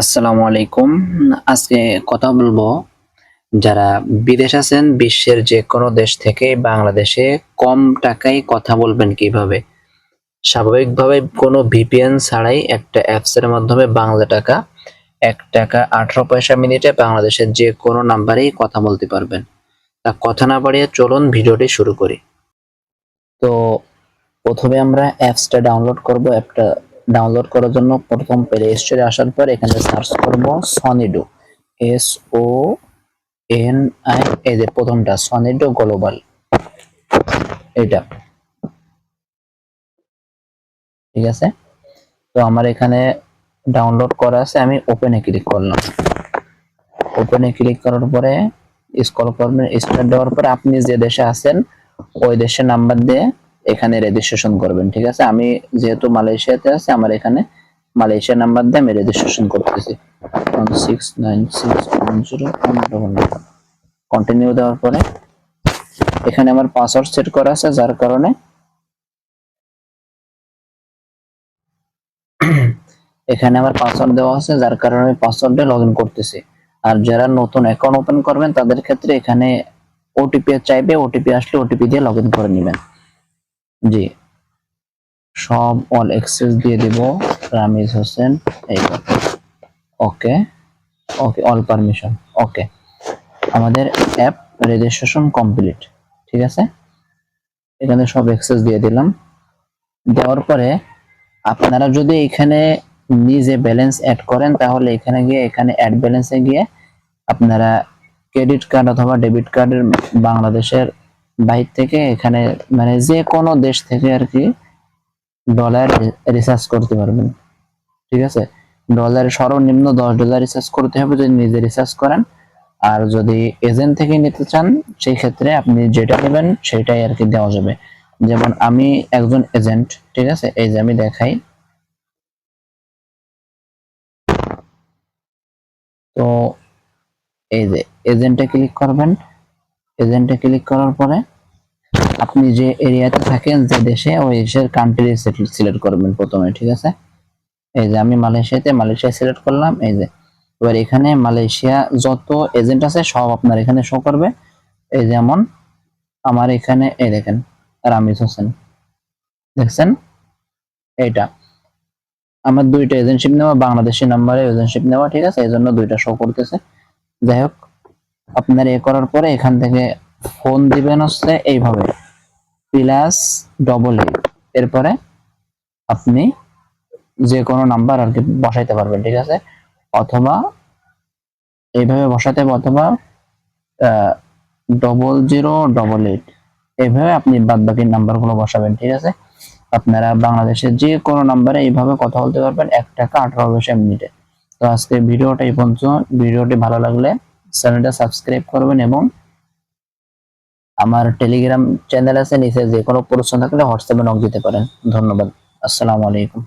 আসসালামু আলাইকুম আজকে কথা বলব যারা বিদেশ আছেন, বিশ্বের যে কোনো দেশ থেকে বাংলাদেশে কম টাকায় কথা বলবেন কীভাবে? স্বাভাবিকভাবে কোনো ভিপিএন ছাড়াই একটা অ্যাপসের মাধ্যমে বাংলা টাকা, এক টাকা আঠারো পয়সা মিনিটে বাংলাদেশের যে কোনো নাম্বারেই কথা বলতে পারবেন। তা কথা না বাড়িয়ে চলুন ভিডিওটি শুরু করি। তো প্রথমে আমরা অ্যাপসটা ডাউনলোড করব, অ্যাপটা ডাউনলোড করার জন্য প্রথম প্লে স্টোরে আসার পর এখানে সার্চ করব সনিডো এস ও এন আই এই যে প্রথমটা সনিডো গ্লোবাল এটা ঠিক আছে? তো আমার এখানে ডাউনলোড করা আছে, আমি ওপেনে ক্লিক করলাম। ওপেনে ক্লিক করার পরে স্ক্রল করবেন স্টার্ট দেওয়ার পরে আপনি যে দেশে আছেন, ওই দেশের নাম্বার দিয়ে এখানে রেজিস্ট্রেশন করবেন, ঠিক আছে? আমি যেহেতু মালয়েশিয়াতে আছি, আমার এখানে মালয়েশিয়া নাম্বার দিয়ে আমি রেজিস্ট্রেশন করতেছি। কন্টিনিউ দেওয়ার পরে এখানে আমার পাসওয়ার্ড সেট করা আছে, যার কারণে এখানে আমার পাসওয়ার্ড দেওয়া আছে, যার কারণে আমি পাসওয়ার্ডে লগ ইন করতেছি। আর যারা নতুন অ্যাকাউন্ট ওপেন করবেন, তাদের ক্ষেত্রে এখানে ওটিপি চাইবে ওটিপি আসলে ওটিপি দিয়ে লগ করে নেবেন। জি। সব অল অ্যাক্সেস দিয়ে দিব। রামিজ হোসেন, এই ওকে ওকে অল পারমিশন ওকে আমাদের অ্যাপ রেজিস্ট্রেশন কমপ্লিট ঠিক আছে? এখানে সব অ্যাক্সেস দিয়ে দিলাম। দেওয়ার পরে আপনারা যদি এখানে নিজে ব্যালেন্স অ্যাড করেন, তাহলে এখানে গিয়ে, এখানে অ্যাড ব্যালেন্সে গিয়ে আপনারা ক্রেডিট কার্ড অথবা ডেবিট কার্ডের বাংলাদেশের বাইর থেকে এখানে মানে যে কোনো দেশ থেকে আর কি ডলার রিচার্জ করতে পারবেন। ঠিক আছে? ডলার সর্বনিম্ন দশ ডলার রিচার্জ করতে হবে যদি নিজে রিচার্জ করেন। আর যদি এজেন্ট থেকে নিতে চান, সেই ক্ষেত্রে আপনি যেটা নেবেন সেটাই আর কি দেওয়া যাবে। যেমন আমি একজন এজেন্ট ঠিক আছে? এই যে আমি দেখাই। তো এই যে এজেন্টে ক্লিক করবেন। এজেন্টে ক্লিক করার পরে আপনি যে এরিয়াতে থাকেন, যে দেশে, ওই দেশের কান্ট্রি সিলেক্ট করবেন প্রথমে, ঠিক আছে? এই যে আমি মালয়েশিয়াতে মালয়েশিয়া সিলেক্ট করলাম, এই যে। এবার এখানে মালয়েশিয়া যত এজেন্ট আছে, সব আপনার এখানে শো করবে। এই যেমন আমার এখানে, এই দেখেন, রামিজ হোসেন। দেখছেন? এইটা। আমার দুইটা এজেন্টশিপ নেওয়া, বাংলাদেশি নাম্বারে এজেন্টশিপ নেওয়া, ঠিক আছে? এই জন্য দুইটা শো করতেছে। যাই হোক আপনার এ করার পরে এখান থেকে ফোন দিবেন হচ্ছে এইভাবে প্লাস ডবল এইট এরপরে আপনি যে কোনো নাম্বার আর কি বসাইতে পারবেন, ঠিক আছে? অথবা এইভাবে বসাতে অথবা ডবল জিরো ডবল এইট এইভাবে আপনি বাদ বাকি নাম্বারগুলো বসাবেন, ঠিক আছে? আপনারা বাংলাদেশের যে কোনো নাম্বারে এইভাবে কথা বলতে পারবেন। এক টাকা আঠারো পয়সা মিনিটে তো আজকে ভিডিওটা এই পর্যন্ত। ভিডিওটি ভালো লাগলে চ্যানেলটা সাবস্ক্রাইব করবেন এবং আমার টেলিগ্রাম চ্যানেল আছে, নিচে যে কোনো প্রশ্ন থাকলে হোয়াটসঅ্যাপে নক দিতে পারেন। ধন্যবাদ। আসসালামু আলাইকুম।